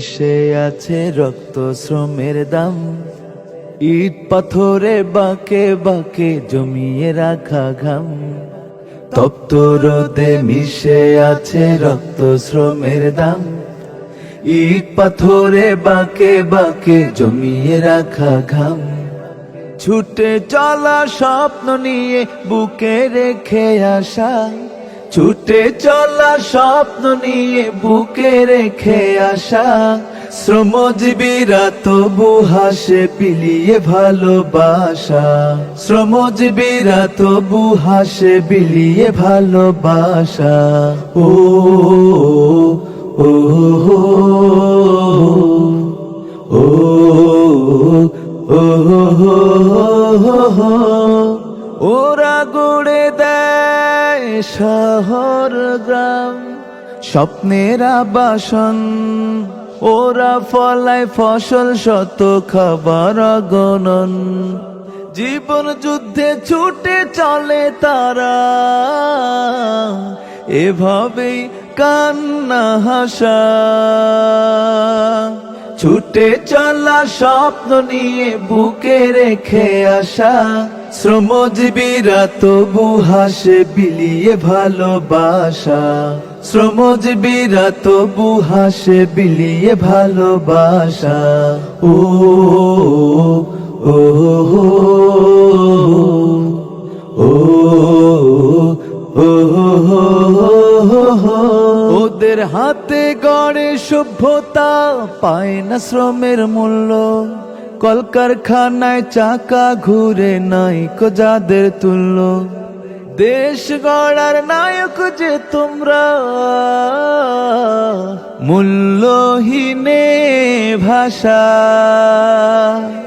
মিশে আছে রক্ত শ্রমের দাম। ইট পাথরে বাঁকে বাঁকে জমিয়ে রাখা ঘাম। তপ্ত রোদে মিশে আছে রক্ত শ্রমের দাম। ইট পাথরে বাঁকে বাঁকে জমিয়ে রাখা ঘাম। ছুটে চলা স্বপ্ন নিয়ে বুকে রেখে আসা। ছুটে চলা স্বপ্ন নিয়ে বুকে রেখে আসা শ্রমজীবীরা তবু হাসে বিলিয়ে ভালোবাসা শ্রমজীবীরা তবু হাসে বিলিয়ে ভালোবাসা ও ও ও ওরা গড়ে শহর গ্রাম, স্বপ্নের আবাসন। ওরা ফলায় ফসল, শত খাবার গণন। জীবন যুদ্ধে ছুটে চলে তারা। এভাবেই কান্না হাসা। ছুটে চলা স্বপ্ন নিয়ে বুকে রেখে আসা শ্রমজীবীরা তবু হাসে বিলিয়ে ভালোবাসা শ্রমজীবীরা তবু হাসে বিলিয়ে ভালোবাসা ও ও ওদের হাতে গড়ে সভ্যতা, পায় না শ্রমের মূল্য। কলকারখানায় চাকা ঘুরে নাইকো যাদের তুল্য। দেশ গড়ার নায়ক যে তোমরা, মূল্যহীনে ভাষা।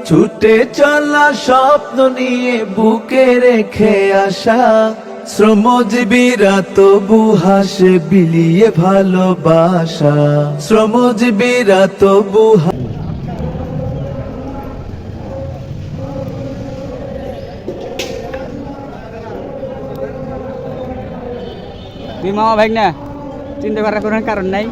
ছুটে চলা স্বপ্ন নিয়ে বুকে রেখে আসা। শ্রমজীবীরা তবু হাসে, বিলিয়ে ভালোবাসা। শ্রমজীবীরা তবু তুই মামা ভাই না চিন্তা করার কোনো কারণ নাই।